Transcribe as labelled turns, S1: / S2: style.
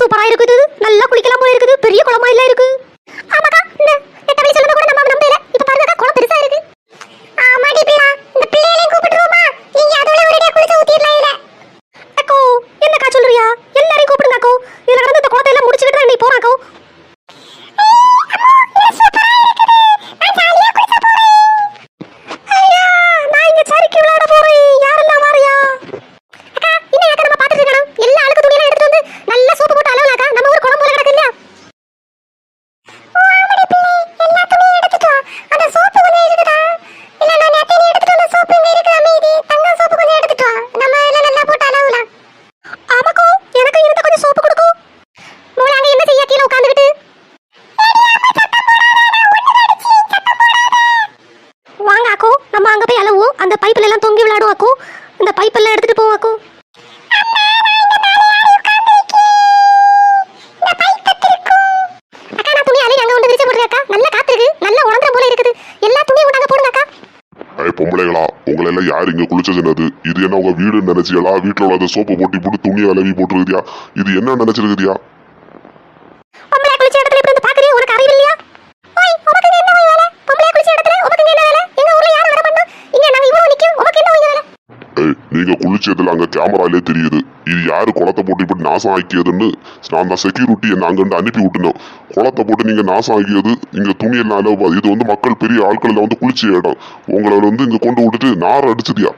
S1: சூப்பராக இருக்குது. நல்லா குளிக்கலாம் போல இருக்குது. பெரிய குளமா இல்லை இருக்குது. உணர்ந்த போல இருக்குது. எல்லா துணியும் கொண்டாங்க போடுங்க அக்கா.
S2: ஏய் பொம்பளைகளா உங்களை எல்லாம் யார் இங்க குளிச்ச இது என்ன உங்க வீடுன்னு நினைச்சியலா வீட்டுல உள்ள சோப்பு போட்டி போட்டு துணியை அலவி போட்டுருக்குதியா? இது என்ன நினைச்சிருக்குதியா?
S1: நீங்க
S2: குளிச்சதுல அங்க கேமராலே தெரியுது. இது யாரு குளத்தை போட்டு இப்படி நாசம் ஆக்கியதுன்னு நான் தான் செக்யூரிட்டி என்ன அங்கிருந்து அனுப்பி விட்டுனோம் குளத்தை போட்டு நீங்க நாசம் ஆக்கியது இங்க துணி எல்லாம் இது வந்து மக்கள் பெரிய ஆட்கள் வந்து குளிச்ச இடம். உங்களை வந்து இங்க கொண்டு விட்டுட்டு நார் அடிச்சதியா